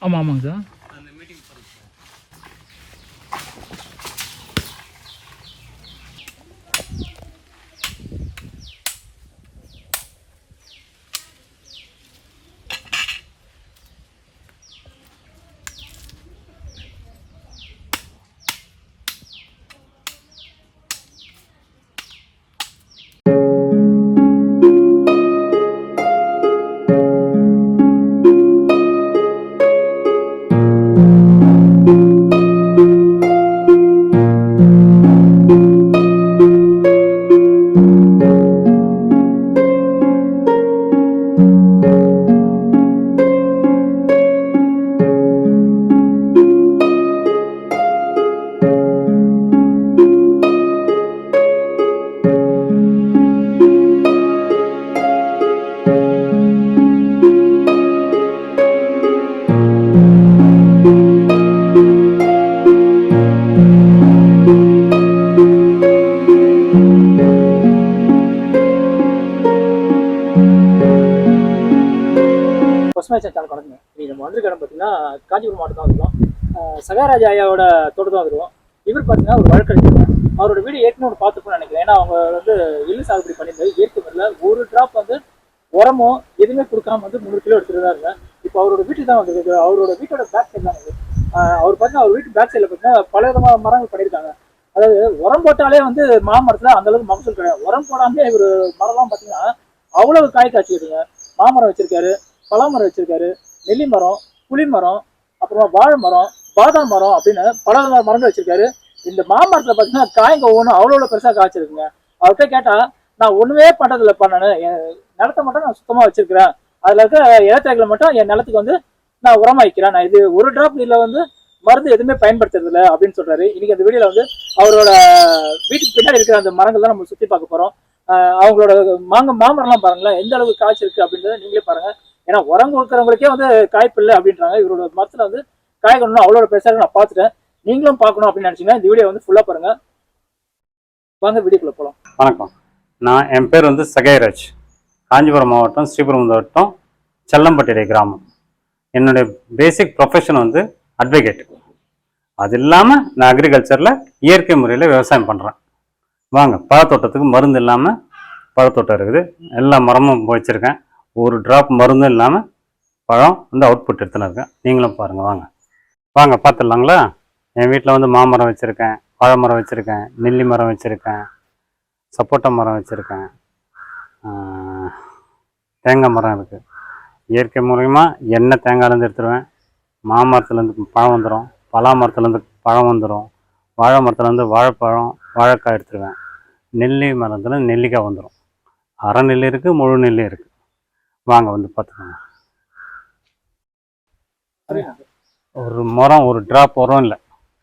Aman aman da. வந்திருக்க இடம் பார்த்தீங்கன்னா காஞ்சிபுரம் மாவட்டம் தான் வந்துருக்கோம் ஐயாவோட தோட்டம் தான் வந்துருவோம் இவர் பார்த்தீங்கன்னா ஒரு வழக்கறிஞர். அவரோட வீடு ஏற்கனவே பார்த்துப்போம்னு நினைக்கிறேன். ஏன்னா அவங்க வந்து எள்ளு சாகுபடி பண்ணியிருந்தாரு இயற்கை முறையில் ஒரு டிராப் வந்து உரமோ எதுவுமே கொடுக்காம வந்து முந்நூறு கிலோ எடுத்துகிட்டு தான் இருந்தேன் இப்போ அவரோட வீட்டுக்கு தான் வந்திருக்கு அவரோட வீட்டோட பேக் சைடு தான் வந்து அவர் பார்த்தீங்கன்னா அவர் வீட்டு பேக் சைடில் பார்த்தீங்கன்னா பல விதமான மரங்கள் பண்ணியிருக்காங்க. அதாவது உரம் போட்டாலே வந்து மாமரத்தில் அந்த அளவுக்கு மகசூல் கிடையாது. உரம் போடாமலே இவர் மரம்லாம் பார்த்தீங்கன்னா அவ்வளவு காய் காய்ச்சிக்கிட்டுங்க மாமரம் வச்சிருக்காரு பலாமரம் வச்சிருக்காரு நெல்லி மரம் புளி மரம் அப்புறமா வாழை மரம் பாதாம் மரம் அப்படின்னு பல விதமான மரங்கள் வச்சிருக்காரு. இந்த மாமரத்தில் பார்த்தீங்கன்னா காய்ங்க ஒவ்வொன்றும் அவ்வளோ பெருசாக காய்ச்சிருக்குங்க. அவர்கிட்ட கேட்டால் நான் ஒன்றுமே பண்ணுறதில்ல பண்ணனு என் நிலத்தை மட்டும் நான் சுத்தமாக வச்சிருக்கிறேன். அதில் இருக்க இலத்தரைகளை மட்டும் என் நிலத்துக்கு வந்து நான் உரமாக வைக்கிறேன் நான் இது ஒரு ட்ராப் இதில் வந்து மருந்து எதுவுமே பயன்படுத்துறதில்ல அப்படின்னு சொல்கிறாரு இன்றைக்கி அந்த வீடியோவில் வந்து அவரோட வீட்டுக்கு பின்னாடி இருக்கிற அந்த மரங்கள் தான் நம்ம சுற்றி பார்க்க போகிறோம் அவங்களோட மாங்க மாமரம்லாம் பாருங்களேன் எந்த அளவுக்கு காய்ச்சிருக்கு அப்படின்றத நீங்களே பாருங்கள் ஏன்னா உரம் கொடுக்குறவங்களுக்கே வந்து காய்ப்பு இல்லை அப்படின்றாங்க. இவரோட மரத்தில் வந்து காய் அவ்வளோ பெருசாக நான் பார்த்துட்டேன். நீங்களும் பார்க்கணும் அப்படின்னு நினச்சிங்கன்னா இந்த வீடியோ வந்து ஃபுல்லாக பாருங்க. வாங்க வீடியோக்குள்ள போகலாம் வணக்கம். நான் என் பேர் வந்து சகைராஜ். காஞ்சிபுரம் மாவட்டம் ஸ்ரீபுரம் மாவட்டம் செல்லம்பட்டிடை கிராமம். என்னுடைய பேசிக் ப்ரொஃபஷன் வந்து அட்வொகேட் அது இல்லாமல் நான் அக்ரிகல்ச்சரில் இயற்கை முறையில் விவசாயம் பண்ணுறேன் வாங்க பழத்தோட்டத்துக்கு மருந்து இல்லாமல் பழத்தோட்டம் இருக்குது. எல்லா மரமும் வச்சுருக்கேன் ஒரு ட்ராப் மருந்தும் இல்லாமல் பழம் வந்து அவுட்புட் எடுத்துன்னு இருக்கேன். நீங்களும் பாருங்கள் வாங்க. வாங்க பார்த்துடலாங்களா? என் வீட்டில் வந்து மாமரம் வச்சுருக்கேன் வாழை மரம் வச்சுருக்கேன் நெல்லி மரம் வச்சுருக்கேன் சப்போட்டா மரம் வச்சுருக்கேன் தேங்காய் மரம் இருக்குது இயற்கை மூலயமா எண்ணெய் தேங்காய்லேருந்து எடுத்துருவேன். மாமரத்துலேருந்து பழம் வந்துடும் பலா மரத்துலேருந்து பழம் வந்துடும் வாழை மரத்துலேருந்து வாழைப்பழம் வாழைக்காய் எடுத்துருவேன். நெல்லி மரத்தில் நெல்லிக்காய் வந்துடும் அரை நெல்லி இருக்குது முழு நெல் இருக்குது வாங்க வந்து பார்த்துக்கோங்க. ஒரு மரம் ஒரு ட்ராப் உரம் இல்லை.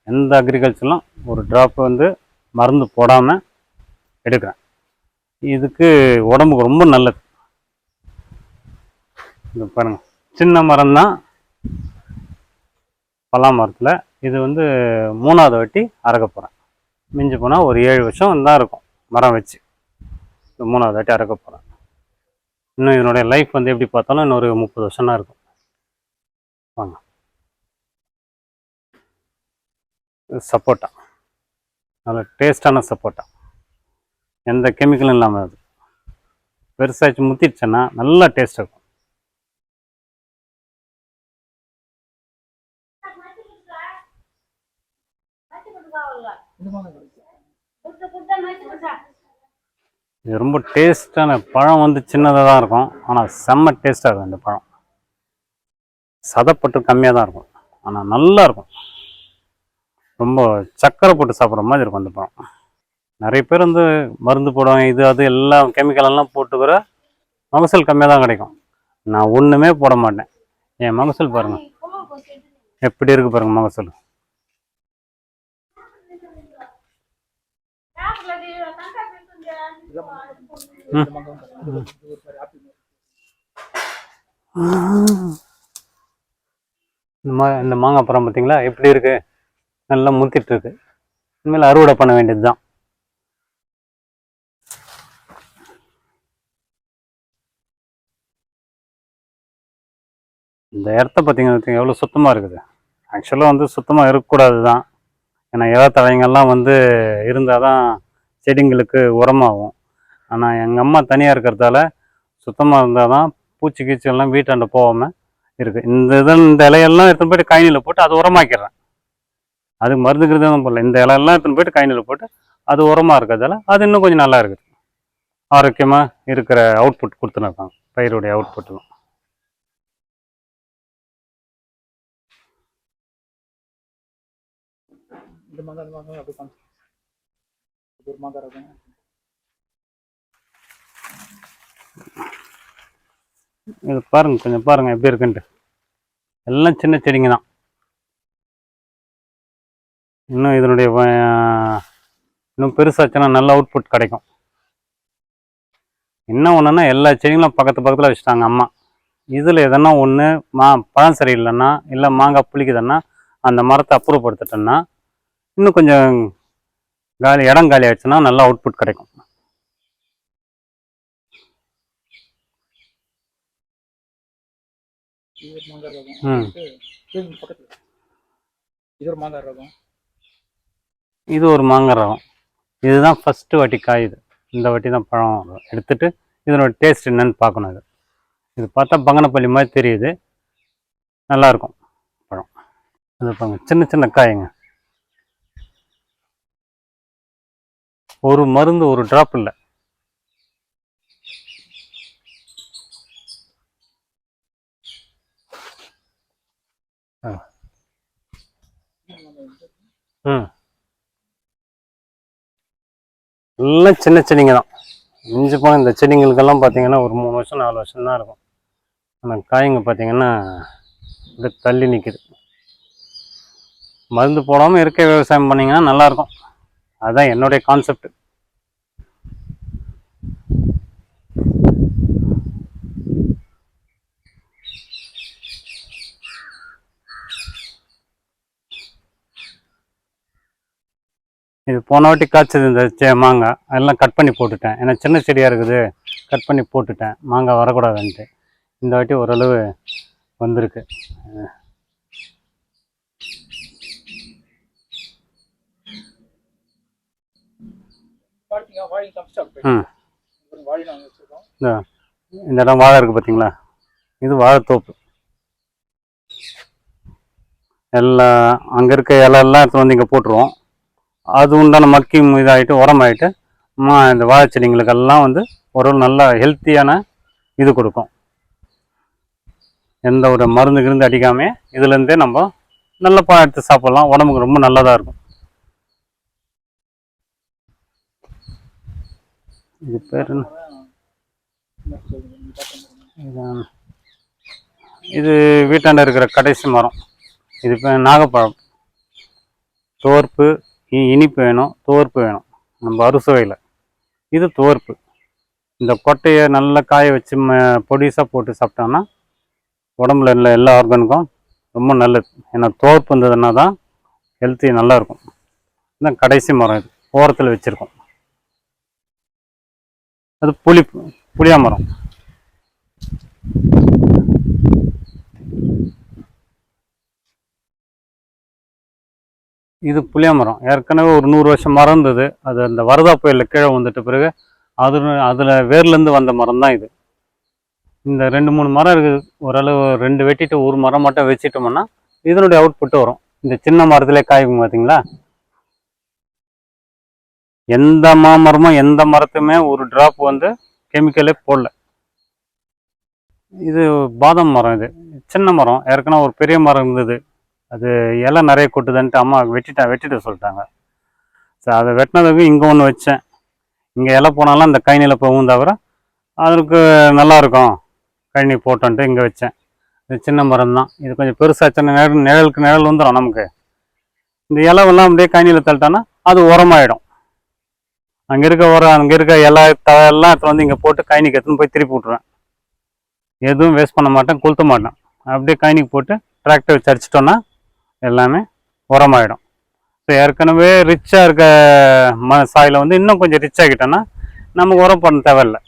எந்த அக்ரிகல்ச்சர்லாம் ஒரு ட்ராப் வந்து மருந்து போடாமல் எடுக்கிறேன். இதுக்கு உடம்புக்கு ரொம்ப நல்லது. இது பாருங்க. சின்ன மரம் தான் பலா மரத்தில். இது வந்து மூணாவது வாட்டி அறக்க போகிறேன் மிஞ்சி போனால் ஒரு ஏழு வருஷம் தான் இருக்கும் மரம் வச்சு. இது மூணாவது வாட்டி அறக்க போகிறேன் இன்னும் இதனுடைய லைஃப் வந்து எப்படி பார்த்தாலும் இன்னொரு முப்பது வருஷம்னா இருக்கும். வாங்க. சப்போட்டா. நல்ல டேஸ்டான சப்போட்டா. எந்த கெமிக்கலும் இல்லாமல் அது. பெருசாச்சு முத்திடுச்சுன்னா நல்லா டேஸ்ட் இருக்கும். இது இது ரொம்ப டேஸ்டான பழம் வந்து சின்னதாக தான் இருக்கும். ஆனால் செம்ம டேஸ்ட்டாக இருக்கும் இந்த பழம். சதப்பட்டு கம்மியாக தான் இருக்கும். ஆனால் நல்லா இருக்கும். ரொம்ப சக்கரை போட்டு சாப்பிட்ற மாதிரி இருக்கும் அந்த பழம். நிறைய பேர் வந்து மருந்து போடுவாங்க இது அது எல்லாம் கெமிக்கல் எல்லாம் மகசூல் கம்மியாக தான் கிடைக்கும். நான் ஒன்றுமே போட மாட்டேன். என் மகசூல் பாருங்கள் எப்படி இருக்குது பாருங்கள் மகசூல். இந்த மா இந்த மாங்காய் பழம் பார்த்தீங்களா எப்படி இருக்கு? நல்லா முத்திட்டு இருக்கு. இனிமேல் அறுவடை பண்ண வேண்டியது தான் இந்த இடத்த பார்த்தீங்கன்னா எவ்வளோ சுத்தமாக இருக்குது. ஆக்சுவலாக வந்து சுத்தமாக இருக்கக்கூடாது தான் ஏன்னா இலை தலைங்கள்லாம் வந்து இருந்தால் தான் செடிங்களுக்கு உரமாகும். ஆனால் எங்கள் அம்மா தனியாக இருக்கிறதால சுத்தமாக இருந்தால் தான் பூச்சி கீச்சி எல்லாம் வீட்டாண்ட போகாமல் இருக்குது இந்த இது இந்த இலையெல்லாம் எடுத்துன்னு போயிட்டு கயனியில் போட்டு அது உரமாக்கிடுறேன். அது மருந்துக்கிறது தான் போடல இந்த இலையெல்லாம் எடுத்துன்னு போயிட்டு கயனியில் போட்டு அது உரமாக இருக்கிறதால அது இன்னும் கொஞ்சம் நல்லா இருக்குது. ஆரோக்கியமாக இருக்கிற அவுட்புட் கொடுத்துன்னு இருக்காங்க. பயிருடைய அவுட்புட்டும் இந்த மாங்காய் மாங்காய் அப்படி ஒரு மாங்காய் இருக்கும் இது பாருங்க கொஞ்சம் பாருங்க எப்படி இருக்குன்ட்டு. எல்லாம் சின்ன செடிங்க தான். இன்னும் இதனுடைய இன்னும் பெருசாச்சுன்னா நல்ல அவுட்புட் கிடைக்கும். என்ன ஒன்றுன்னா எல்லா செடிங்களும் பக்கத்து பக்கத்தில் வச்சுட்டாங்க அம்மா. இதில் எதனா ஒன்று மா பழம் சரியில்லைன்னா இல்லை மாங்காய் புளிக்குதுன்னா அந்த மரத்தை அப்புறப்படுத்திட்டோன்னா இன்னும் கொஞ்சம் காலி இடம் காலி ஆயிடுச்சுன்னா நல்ல அவுட்புட் கிடைக்கும். இது ஒரு மாங்காய் ரகம். இது பக்கத்துல. இது ஒரு மாங்காய் ரகம். இது ஒரு மாங்காய் ரகம். இதுதான் ஃபஸ்ட்டு வாட்டி காயுது. இந்த வாட்டி தான் பழம். எடுத்துட்டு இதனோட டேஸ்ட் என்னன்னு பார்க்கணும் இது. இது பார்த்தா பங்கனப்பள்ளி மாதிரி தெரியுது. நல்லா இருக்கும் பழம். இது பாருங்க சின்ன சின்ன காய்ங்க. ஒரு மருந்து ஒரு ட்ராப் இல்லை. ம். எல்லாம் சின்ன செடிங்க தான் மிஞ்சி போன இந்த செடிங்களுக்கெல்லாம் பார்த்தீங்கன்னா ஒரு மூணு வருஷம் நாலு வருஷம் தான் இருக்கும். ஆனால் காய்ங்க பார்த்தீங்கன்னா அப்படியே தள்ளி நிற்கிது மருந்து போடாமல் இருக்க விவசாயம் பண்ணிங்கன்னா நல்லாயிருக்கும் அதுதான் என்னுடைய கான்செப்ட் இது போன வாட்டி காய்ச்சது இந்த செ- மாங்காய். அதெல்லாம் கட் பண்ணி போட்டுட்டேன். ஏன்னா சின்ன செடியாக இருக்குது. கட் பண்ணி போட்டுட்டேன். மாங்காய் வரக்கூடாதுன்ட்டு. இந்த வாட்டி ஓரளவு வந்திருக்கு. ம். இந்த இந்த இடம் வாழை இருக்குது பார்த்தீங்களா இது வாழைத்தோப்பு. எல்லா அங்கே இருக்க இலையெல்லாம் எடுத்து வந்து இங்கே போட்டுருவோம். அது உண்டான மக்கி இதாகிட்டு உரமாயிட்டு மா இந்த வாழை செடிங்களுக்கெல்லாம் வந்து ஒரு நல்ல ஹெல்த்தியான இது கொடுக்கும். எந்த ஒரு மருந்து கிருந்து அடிக்காமே இதுலேருந்தே நம்ம நல்ல பழம் எடுத்து சாப்பிட்லாம். உடம்புக்கு ரொம்ப நல்லதாக இருக்கும். இது பேர் என்ன? இது- வீட்டாண்ட இருக்கிற கடைசி மரம். இது பேர் நாகப்பழம். தோர்ப்பு இனிப்பு வேணும் துவர்ப்பு வேணும். நம்ம அறுசுவையில். இது துவர்ப்பு. இந்த கொட்டையை நல்லா காய வச்சு ம பொடிசாக போட்டு சாப்பிட்டோம்னா உடம்புல உள்ள எல்லா ஆர்கனுக்கும் ரொம்ப நல்லது. ஏன்னா துவர்ப்பு இருந்ததுன்னா தான் ஹெல்த்தி நல்லா இருக்கும் இதுதான் கடைசி மரம் இது. ஓரத்தில் வச்சுருக்கோம். அது புளி புளியா மரம் இது புளிய மரம் ஏற்கனவே ஒரு நூறு வருஷம் மரம் இருந்தது அது அந்த வரதா புயலில் கீழே வந்துட்ட பிறகு அது அதில் வேர்லேருந்து வந்த மரம் தான் இது. இந்த ரெண்டு மூணு மரம் இருக்குது. ஓரளவு ரெண்டு வெட்டிட்டு ஒரு மரம் மட்டும் வச்சுட்டோம்னா இதனுடைய அவுட்புட்டு வரும். இந்த சின்ன மரத்திலே காய்க்கும் பார்த்தீங்களா எந்த மாமரமும் எந்த மரத்துமே ஒரு ட்ராப் வந்து கெமிக்கலே போடல. இது பாதாம் மரம் இது. சின்ன மரம். ஏற்கனவே ஒரு பெரிய மரம் இருந்தது. அது இலை நிறைய கொட்டுதுன்ட்டு அம்மா வெட்டிட்டேன் வெட்டிட்டு சொல்லிட்டாங்க. சரி அதை வெட்டினதுக்கு இங்கே ஒன்று வச்சேன். இங்கே இலை போனாலும் அந்த கழனியில் போகும் தவிர அதற்கு நல்லா இருக்கும். கழனி போட்டோன்ட்டு இங்கே வச்சேன். இது சின்ன மரம் தான். இது கொஞ்சம் பெருசாச்சுன்னா நிழல் நிழலுக்கு நிழல் வந்துடும் நமக்கு. இந்த இலவெல்லாம் அப்படியே கழனியில் தள்ளிட்டோன்னா அது உரமாயிடும். அங்கே இருக்க உரம் அங்கே இருக்க இலை தழை எல்லாம் எடுத்துட்டு வந்து இங்கே போட்டு கழனிக்கு எடுத்துன்னு போய் திருப்பி விட்ருவேன் எதுவும் வேஸ்ட் பண்ண மாட்டேன் கொளுத்த மாட்டேன். அப்படியே கழனிக்கு போட்டு டிராக்டர் வச்சு அடிச்சிட்டோன்னா எல்லாமே உரமாயிடும். ஸோ ஏற்கனவே ரிச்சாக இருக்க ம சாயில் வந்து இன்னும் கொஞ்சம் ரிச் ஆகிட்டோன்னா நமக்கு உரம் பண்ண தேவையில்லை.